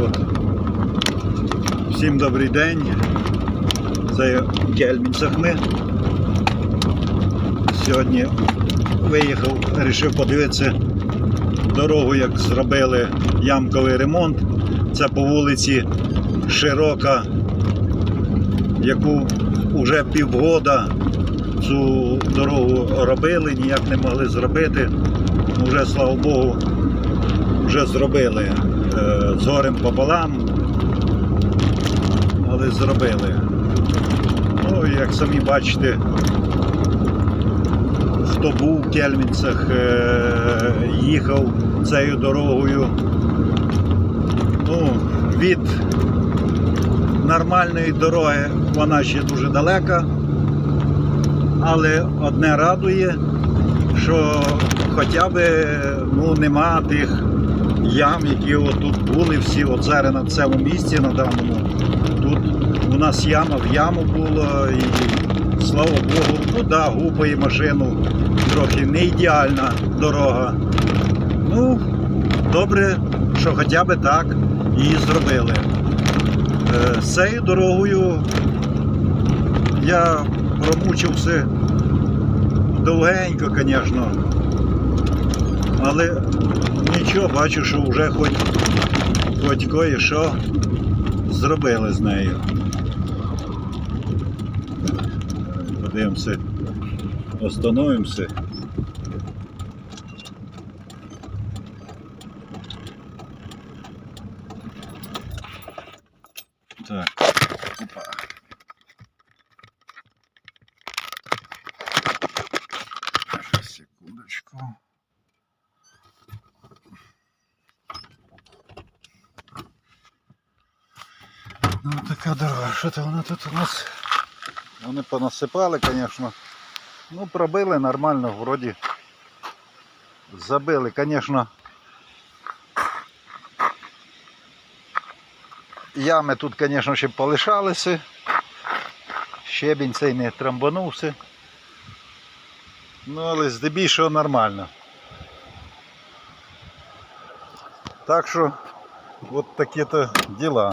от. Всім добрий день. Це я в Кельмінцях ми. Сьогодні виїхав, вирішив подивитися дорогу, як зробили ямковий ремонт. Це по вулиці Широка, яку вже півгода цю дорогу робили, ніяк не могли зробити. Вже, слава Богу, вже зробили е, пополам, але зробили. Ну, як самі бачите, хто був в Кельмінцях, е, їхав цією дорогою. Ну, від нормальної дороги вона ще дуже далека. Але одне радує, що хоча б ну, нема тих ям, які отут були всі от зараз на цьому місці на даному. Тут у нас яма в яму було і слава Богу, ну да, гупає машину, трохи не ідеальна дорога. Ну, добре, що хоча б так її зробили. Е, З цією дорогою я промучився довгенько, звісно. Але нічого, бачу, що вже хоч, хоч кое-що зробили з нею. Подивимося, остановимося. Так, опа. Секундочку. Ну, така дорога. Що то вона тут у нас? Вони понасипали, звісно. Ну, пробили нормально, вроді. Забили, звісно. Ями тут, звісно, ще полишалися. Щебінь цей не трамбанувся. Ну, але здебільшого нормально. Так що, от такі то діла.